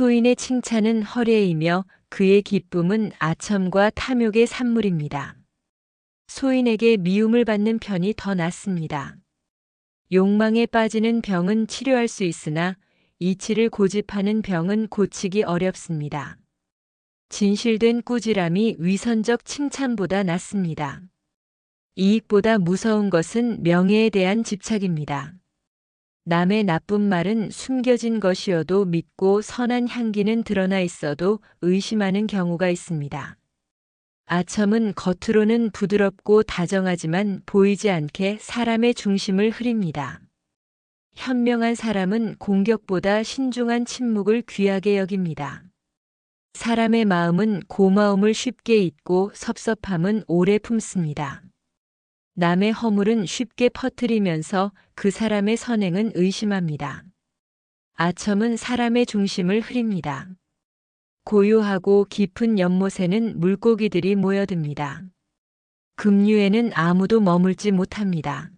소인의 칭찬은 허례이며 그의 기쁨은 아첨과 탐욕의 산물입니다. 소인에게 미움을 받는 편이 더 낫습니다. 욕망에 빠지는 병은 치료할 수 있으나 이치를 고집하는 병은 고치기 어렵습니다. 진실된 꾸지람이 위선적 칭찬보다 낫습니다. 이익보다 무서운 것은 명예에 대한 집착입니다. 남의 나쁜 말은 숨겨진 것이어도 믿고 선한 향기는 드러나 있어도 의심하는 경우가 있습니다. 아첨은 겉으로는 부드럽고 다정하지만 보이지 않게 사람의 중심을 흐립니다. 현명한 사람은 공격보다 신중한 침묵을 귀하게 여깁니다. 사람의 마음은 고마움을 쉽게 잊고 섭섭함은 오래 품습니다. 남의 허물은 쉽게 퍼뜨리면서 그 사람의 선행은 의심합니다. 아첨은 사람의 중심을 흐립니다. 고요하고 깊은 연못에는 물고기들이 모여듭니다. 급류에는 아무도 머물지 못합니다.